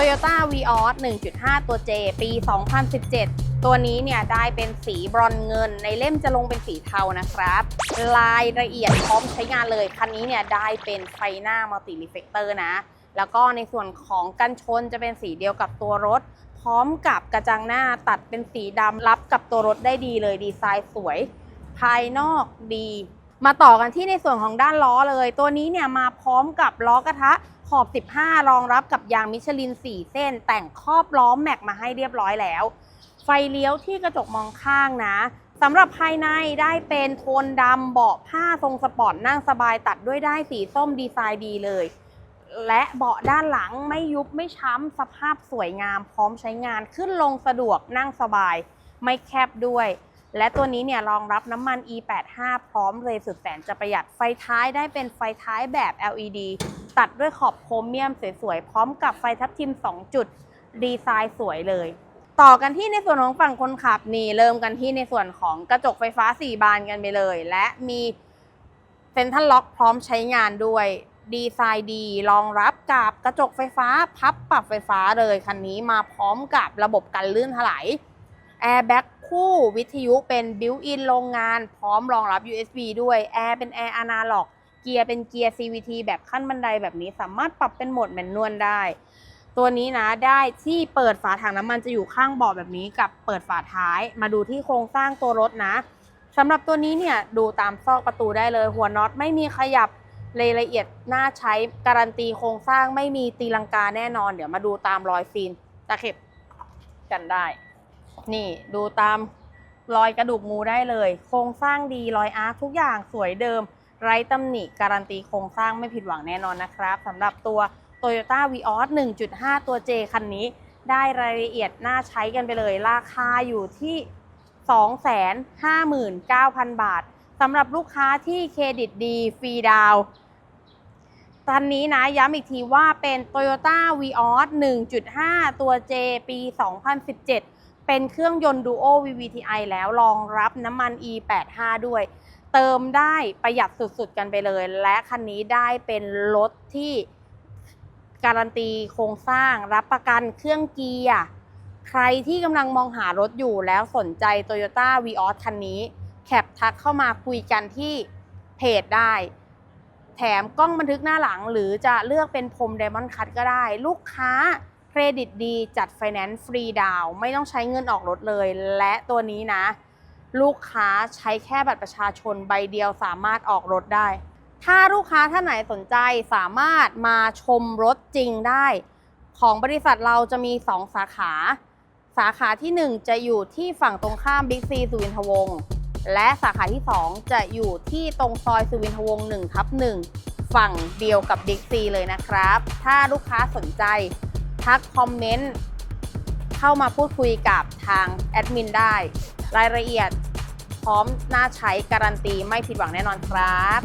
Toyota Vios 1.5 ตัว J ปี 2017 ตัวนี้เนี่ยได้เป็นสีบรอนเงิน ในเล่มจะลงเป็นสีเทานะครับรายละเอียดพร้อมใช้งานเลย คันนี้เนี่ยได้เป็นไฟหน้ามัลติรีเฟกเตอร์นะ แล้วก็ในส่วนของกันชนจะเป็นสีเดียวกับตัวรถ พร้อมกับกระจังหน้าตัดเป็นสีดำรับกับตัวรถได้ดีเลยดีไซน์สวย ภายนอกดี มาต่อกันที่ในส่วนของด้านล้อเลย ตัวนี้เนี่ยมาพร้อมกับล้อกระทะขอบ 15 รองรับกับยางมิชลิน 4 เส้น แต่งครอบล้อแม็กมาให้เรียบร้อยแล้ว ไฟเลี้ยวที่กระจกมองข้างนะสำหรับภายในได้เป็นโทนดำเบาะผ้าทรงสปอร์ตนั่งสบายตัดด้วยได้สีส้มดีไซน์ดีเลย และเบาะด้านหลังไม่ยุบไม่ช้ำสภาพสวยงามพร้อมใช้งานขึ้นลงสะดวกนั่งสบาย ไม่แคบด้วย และตัวนี้เนี่ยรองรับน้ำมัน E85 พร้อมเลยสุดแสนจะประหยัดไฟท้ายได้เป็นไฟท้ายแบบ LED ตัดด้วยขอบโครเมียมสวยๆ พร้อมกับไฟทับทิม 2 จุด ดีไซน์สวยเลย ต่อกันที่ในส่วนของฝั่งคนขับนี่เริ่มกันที่ในส่วนของกระจกไฟฟ้า 4 บานกันไปเลย และมีเซ็นทรัลล็อกพร้อมใช้งานด้วยดีไซน์ดีรองรับกับกระจกไฟฟ้าพับปรับไฟฟ้าเลยคันนี้มาพร้อมกับระบบกันลื่นถลาย แอร์แบ็กคู่วิทยุเป็นบิวอินโรงงานพร้อมรองรับ USB ด้วยแอร์เป็นแอร์อนาล็อกเกียร์เป็นเกียร์ CVT แบบขั้นบันไดแบบนี้สามารถปรับเป็นโหมดแมนนวลได้ ตัวนี้นะได้ที่เปิดฝาถังน้ำมันจะอยู่ข้างเบาะแบบนี้กับเปิดฝาท้าย มาดูที่โครงสร้างตัวรถนะสำหรับตัวนี้เนี่ยดูตามซอกประตูได้เลย หัวน็อตไม่มีขยับรายละเอียดน่าใช้การันตีโครงสร้างไม่มีตีลังกาแน่นอน เดี๋ยวมาดูตามรอยซีนตะเข็บกันได้ นี่ดูตามรอยกระดูกงูได้เลย โครงสร้างดีรอยอาร์คทุกอย่างสวยเดิม ไร้ตำหนิการันตีโครงสร้างไม่ผิดหวังแน่นอนนะครับสำหรับตัว Toyota Vios 1.5 ตัว J คันนี้ ได้รายละเอียดน่าใช้กันไปเลย ราคาอยู่ที่ 259,000 บาทสำหรับลูกค้าที่เครดิตดีฟรีดาวน์คันนี้นะย้ำอีกทีว่าเป็น Toyota Vios 1.5 ตัว J ปี 2017 เป็นเครื่องยนต์ Duo VVTi แล้วรองรับน้ำมัน E85 ด้วย เติมได้ประหยัดสุดๆกันไปเลย และคันนี้ได้เป็นรถที่การันตีโครงสร้างรับประกันเครื่องเกียร์ใครที่กำลังมองหารถอยู่แล้วสนใจ Toyota Vios คันนี้ แคปทักเข้ามาคุยกันที่เพจได้ แถมกล้องบันทึกหน้าหลังหรือจะเลือกเป็นพรม Diamond Cut ก็ได้ ลูกค้า เครดิตดีจัดไฟแนนซ์ฟรีดาวไม่ต้องใช้เงินออกรถเลย และตัวนี้นะ ลูกค้าใช้แค่บัตรประชาชนใบเดียวสามารถออกรถได้ ถ้าลูกค้าท่านไหนสนใจสามารถมาชมรถจริงได้ ของบริษัทเราจะมี 2 สาขา สาขาที่ 1 จะอยู่ที่ฝั่งตรงข้ามบิ๊กซีสุวินทวงศ์และสาขาที่ 2 จะอยู่ที่ตรงซอยสุวินทวงศ์1ทับ1ฝั่งเดียวกับบิ๊กซีเลยนะครับ ถ้าลูกค้าสนใจ ทักคอมเมนต์เข้ามาพูดคุยกับทางแอดมินได้ รายละเอียดพร้อมน่าใช้การันตีไม่ผิดหวังแน่นอนครับ